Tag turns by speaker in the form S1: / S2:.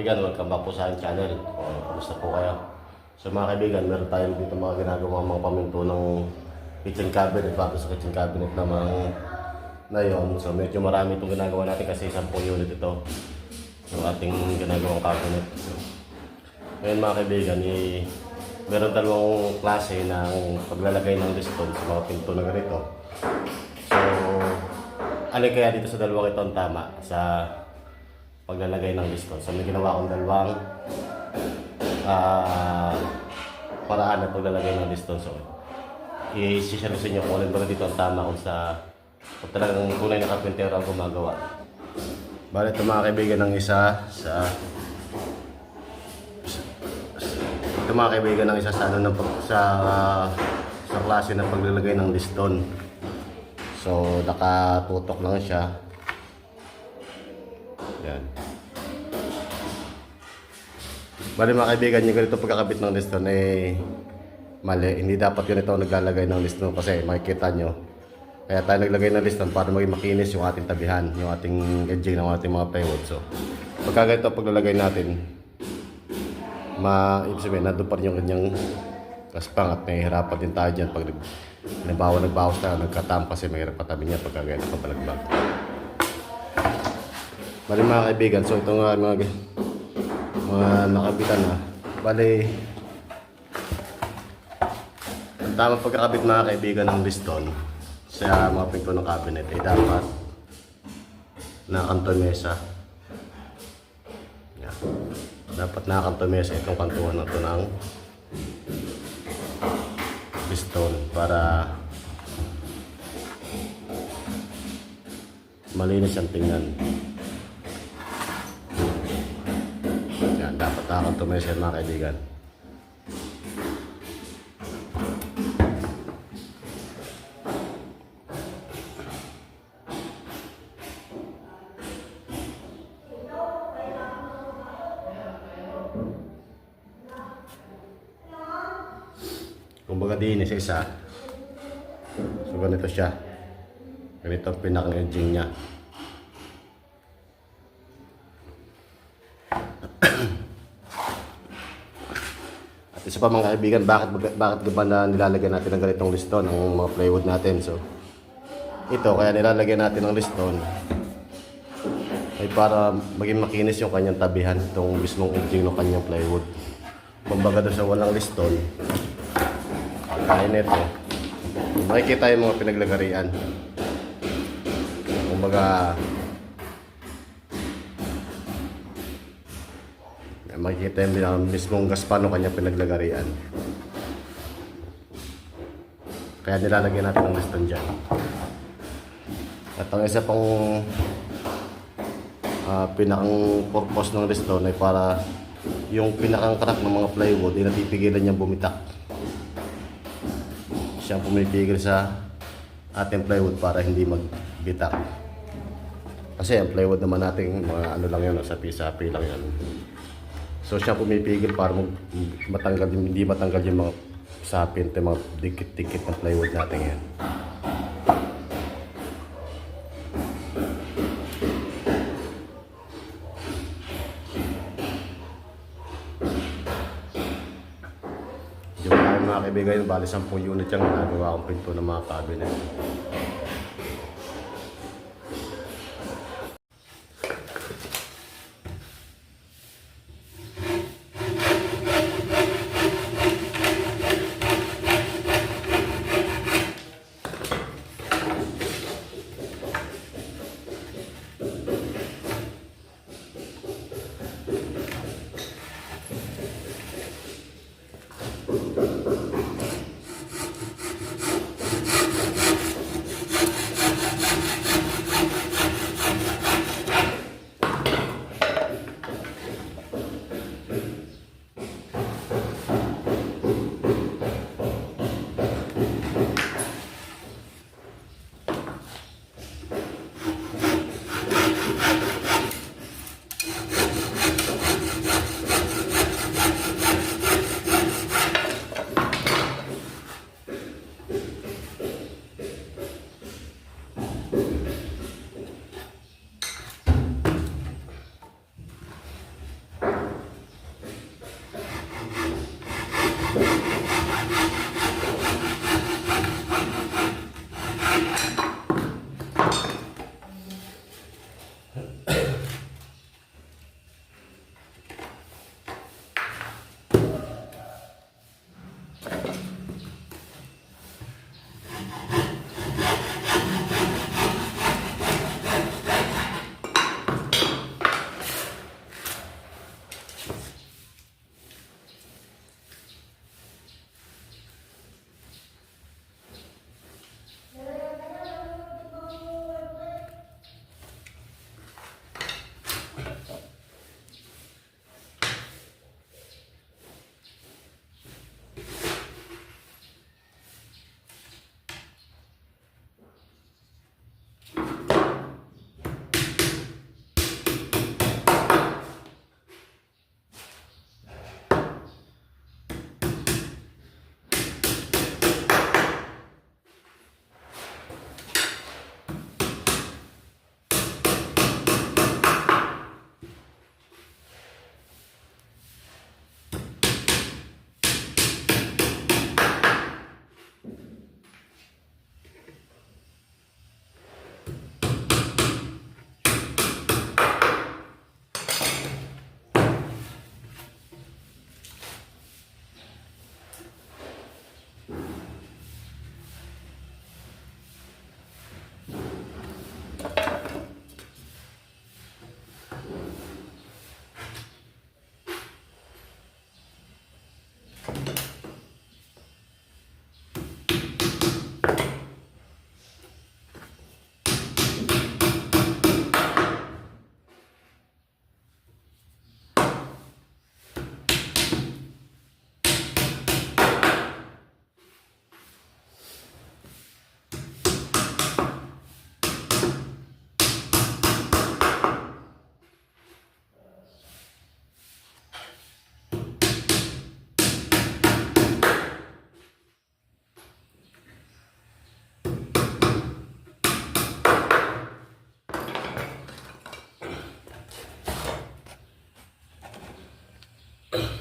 S1: kaibigan, welcome back po sa aking channel. O, kamusta po kayo? So mga kaibigan, meron tayo dito mga ginagawa mga paminto ng kitchen cabinet bago sa kitchen cabinet naman na yun. So medyo marami itong ginagawa natin kasi 10 unit ito. Yung ating ginagawang cabinet. So, ngayon mga kaibigan, eh, meron dalawang klase ng paglalagay ng liston sa mga pinto na ganito. So, alin kaya dito sa dalawang ito ang tama sa paglalagay ng liston. So, may ginawa akong dalawang ah, paraan ng paglalagay ng liston. So, i-share ko sa inyo kung alin dito ang tama kung sa kung talagang tunay na kapintero ang gumagawa. Bale, ito mga kaibigan ng isa sa ito mga kaibigan ng isa sa ano ng sa sa klase ng paglalagay ng liston. So, nakatutok lang siya. Yan. Bali mga kaibigan, yung ganito pagkakabit ng liston eh mali. Hindi dapat ganito naglalagay ng liston kasi makikita nyo. Kaya tayo naglagay ng liston para maging makinis yung ating tabihan, yung ating edging ng ating mga plywood. So, pagka ganito paglalagay natin, ma ibig sabihin, nandun pa rin yung kanyang kaspang at nahihirapan din tayo dyan pag nag, nagbawa, nagbawas tayo, nagkatam kasi mahirap patabi niya pagka ganito pa balagbag. Bali mga kaibigan, so ito nga mga, mga nakabitan na. Bali, ang tamang pagkakabit mga kaibigan ng liston sa mga pinto ng cabinet ay dapat nakakanto mesa. Yan. Dapat nakakanto mesa itong kantuhan na ito ng liston para malinis ang tingnan. Mesa yan, mga kaibigan. Kumbaga din sa isa. So ganito siya. Ganito ang pinakang edging niya. At isa pa mga kaibigan, bakit bakit ba na nilalagyan natin ng ganitong liston ang mga plywood natin? So ito kaya nilalagyan natin ng liston ay para maging makinis yung kanyang tabihan itong mismong edging ng kanyang plywood. Kumbaga doon sa walang liston, kaya nito. Makikita yung mga pinaglagarian. Kumbaga, makikita yung binang- mismong gaspan ng kanyang pinaglagarian. Kaya nilalagyan natin ng liston dyan. At ang isa pang ah, pinakang purpose ng liston ay para yung pinakang crack ng mga plywood ay natipigilan niyang bumitak siyang pumipigil sa ating plywood para hindi magbitak. Kasi ang plywood naman natin, mga ano lang yun, sa pisapi lang yan. So siya pumipigil para matanggal, hindi matanggal yung mga sapin, yung mga dikit-dikit ng plywood natin yan. Yung mga kaibigan, bali 10 unit yung nagawa kong pinto ng mga cabinet. Thank you.